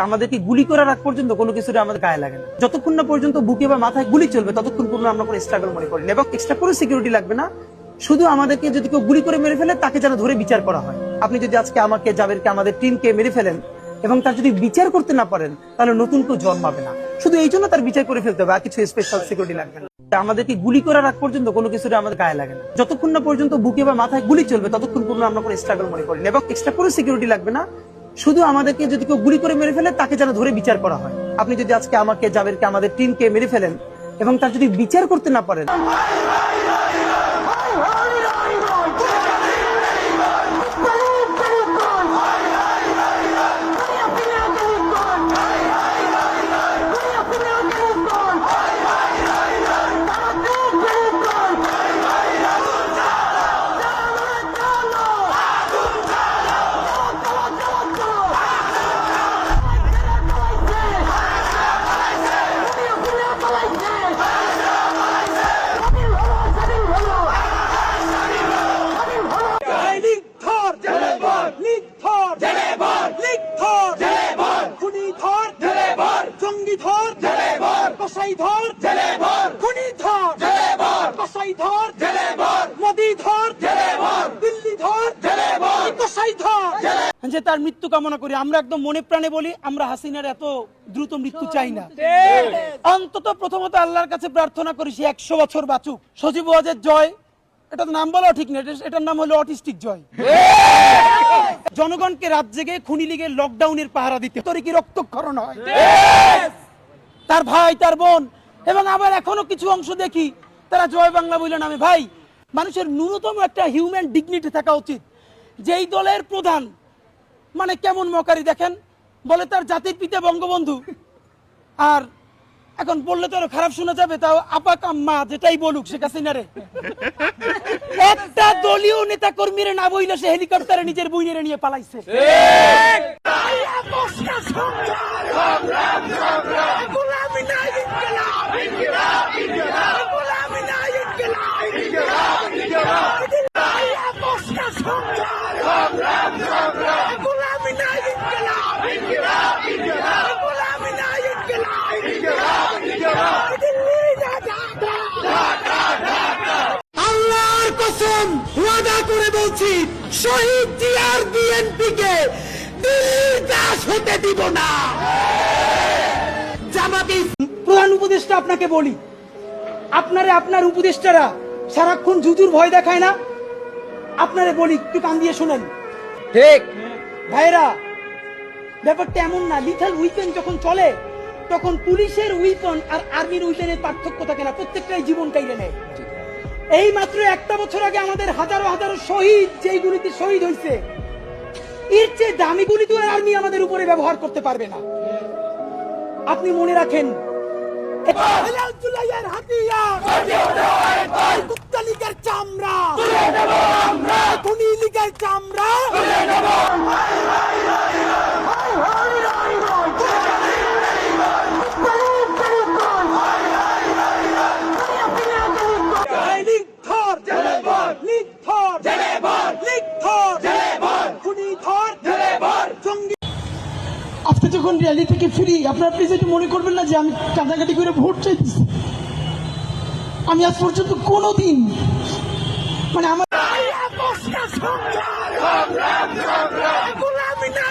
আমাদেরকে গুলি করার আগ পর্যন্ত কোনো কিছুতে আমাদের গায়ে লাগে না। যতক্ষণ না পর্যন্ত বুকে বা মাথায় গুলি চলবে, ততক্ষণ পর্যন্ত আমরা কোনো স্ট্রাগল মনে করি না এবং এক্সট্রা কোনো সিকিউরিটি লাগবে না। শুধু আমাদেরকে যদি কেউ গুলি করে মেরে ফেলে, তাকে যেন ধরে বিচার করা হয়। আপনি যদি আজকে আমাকে, জাবেরকে, আমাদের টিমকে মেরে ফেলেন এবং তার যদি বিচার করতে না পারেন, তাহলে নতুন কেউ জন্মাবে না। শুধু এই জন্য তার বিচার করে ফেলতে হবে, আর কিছু স্পেশাল সিকিউরিটি লাগবে না। আমাদেরকে গুলি করার আগ পর্যন্ত কোনো কিছুতে আমাদের গায়ে লাগে না। যতক্ষণ না পর্যন্ত বুকে বা মাথায় গুলি চলবে, ততক্ষণ পর্যন্ত আমরা কোনো স্ট্রাগল মনে করি না এবং এক্সট্রা কোনো সিকিউরিটি লাগবে না। শুধু আমাদেরকে যদি কেউ গুলি করে মেরে ফেলে, তাকে যেন ধরে বিচার করা হয়। আপনি যদি আজকে আমাকে যাবেরকে আমাদের টিমকে মেরে ফেলেন এবং তার যদি বিচার করতে না পারেন কসাই ধর মোদি ধর দিল্লি ধর কসাই ধর। যে তার মৃত্যু কামনা করি আমরা একদম মনে প্রাণে বলি আমরা হাসিনার এত দ্রুত মৃত্যু চাই না। অন্তত প্রথমত আল্লাহর কাছে প্রার্থনা করি সে একশো বছর বাঁচুক। সজীব ওয়াজের জয়। এটা তো নাম বলাও ঠিক না এটার নাম হলো অটিস্টিক জয়। জনগণকে রাত জেগে খুনি লীগের লকডাউনের পাহারা দিতে। তোর কি রক্তক্ষরণ হয়? তার ভাই তার বোন এবং আবার এখনও কিছু অংশ দেখি তারা জয় বাংলা বলে নামে। ভাই মানুষের ন্যূনতম একটা হিউম্যান ডিগনিটি থাকা উচিত। যেই দলের প্রধান মানে কেমন মকারি দেখেন বলে তার জাতির পিতা বঙ্গবন্ধু। আর এখন বললে তো আরও খারাপ শোনা যাবে তাও আপা কাম্মা যেটাই বলুক শেখ হাসিনারে। একটা দলীয় নেতা কর্মীরা না বইলে সে হেলিকপ্টারে নিজের বইনেরে নিয়ে পালাইছে গোলামি না ইনকিলাব গোলামি না ইনকিলাব গোলামি না ইনকিলাব গোলামি না ইনকিলাব দিল্লি না করে বলছি, শহীদ হতে না। প্রধান উপদেষ্টা আপনাকে বলি, আপনারে আপনার উপদেষ্টারা সারাক্ষণ জুজুর ভয় দেখায় না। আপনারে বলি একটু কান দিয়ে শুনেন। ঠিক। ভাইরা ব্যাপারটা এমন না লিথাল উইপেন যখন চলে তখন পুলিশের উইপন আর আর্মির উইপেনের পার্থক্য থাকে না প্রত্যেকটাই জীবন কাইলে নেয়। এই মাত্র একটা বছর আগে আমাদের হাজারো হাজারো শহীদ যেই গুলিতে শহীদ হয়েছে এর চেয়ে দামি গুলি তো আর্মি আমাদের উপরে ব্যবহার করতে পারবে না। আপনি মনে রাখেন হাতিয়ার কুত্তা লীগের চামড়া খুনি লীগের চামড়া নির্থর নির্থর নির্থর খুনি ধর জঙ্গি আজকে যখন থেকে আপনারা প্লিজ একটু মনে করবেন না যে আমি কাটাকাটি করে ভোট চাইতেছি। আমি আজ পর্যন্ত কোনো দিন মানে আমার গোলামি না